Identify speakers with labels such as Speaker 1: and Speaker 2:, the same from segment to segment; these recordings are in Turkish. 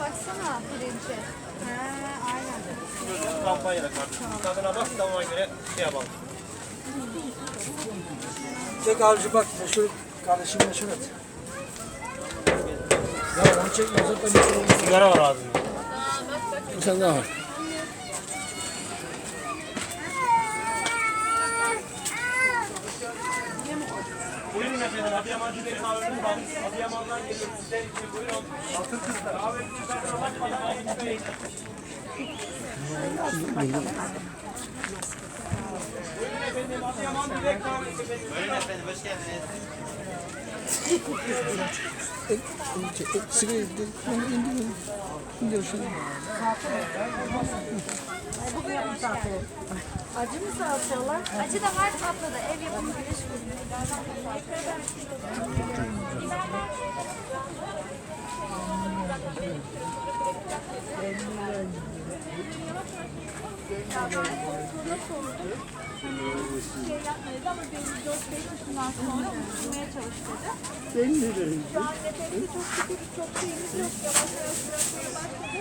Speaker 1: Baksana pirince. Ha, aynen.
Speaker 2: Kampanya kardeşim. Tadına bak tamama göre şey yapalım.
Speaker 3: Çek abici bak meşhur kardeşim meşhur et. Ya onu çekme zaten meşhur.
Speaker 2: Sigara var ağzında.
Speaker 3: Bu sen daha var.
Speaker 2: Adıyaman var. Adıyaman'dan geliyoruz. Sizler için buyurun. Altın kızlar. Tadına bakmadan gitmeyin. Buyurun efendim. Adıyaman Cübeli kahvesi. Buyurun efendim. Hoş geldiniz.
Speaker 3: Sigara indir. İndir. İndir şunu.
Speaker 1: Bugün misafir. Acı mı salçalar? Acı da var tatlı da ev yapımı güneş şey yapmayız ama benim 4-5 yaşından sonra unutmaya çalış dedi. Şu an nefesi çok şükür çok şeyimiz yok. Yavaş yavaş bırakmaya başladık.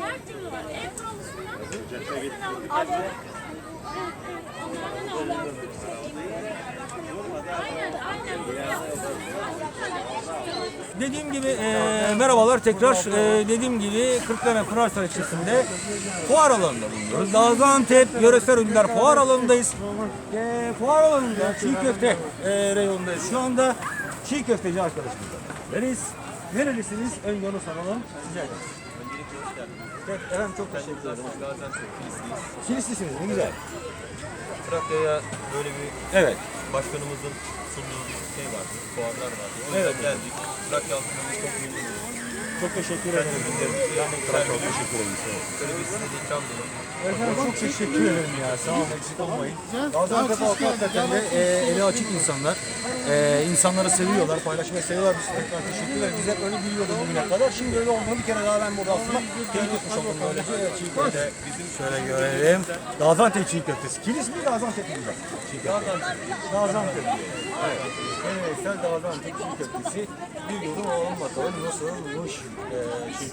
Speaker 1: Her türlü var. Kuruluşundan acı. Aynen, aynen.
Speaker 4: Dediğim gibi e, merhabalar tekrar. E, dediğim gibi Kırklareli Pınarsaray ilçesinde fuar alanında bulunuyoruz. Gaziantep Yöresel Ürünler Fuar alanındayız. E, fuar alanında çiğ köfte e, reyonundayız. Şu anda çiğ köfteci arkadaşımızla beraberiz. Nerelisiniz? Ön yolu soralım. Size. Evet, efendim çok teşekkür ederim.
Speaker 5: Gaziantep Kilisliyiz.
Speaker 4: Kilislisiniz ne güzel.
Speaker 5: Trakya'ya böyle bir
Speaker 4: Evet.
Speaker 5: başkanımızın sunduğu bir şey vardı, fuarlar vardı. O
Speaker 4: Evet.
Speaker 5: yüzden geldik. Trakya halkına biz çok memnunuz.
Speaker 4: Çok teşekkür ederim.
Speaker 5: Yani
Speaker 4: Çok teşekkür ederim.
Speaker 5: Böyle.
Speaker 4: Efendim çok teşekkür ederim ya. Sağ olun eksik olmayın. Gaziantep halkı hakikaten de e, eli açık insanlar. E, insanları seviyorlar, paylaşmayı seviyorlar. Biz tekrar teşekkür ederiz. Biz hep öyle biliyorduk bugüne kadar. Şimdi öyle olmadı. Bir kere daha ben burada aslında teyit etmiş oldum böylece. Evet, çiğ köfte. Şöyle görelim. Gaziantep çiğ köftesi. Kilis mi Gaziantep mi? Köfte. Gaziantep. Evet. Evet, sen Gaziantep çiğ köftesi. Bir yorum alalım bakalım nasılmış. E, çiğ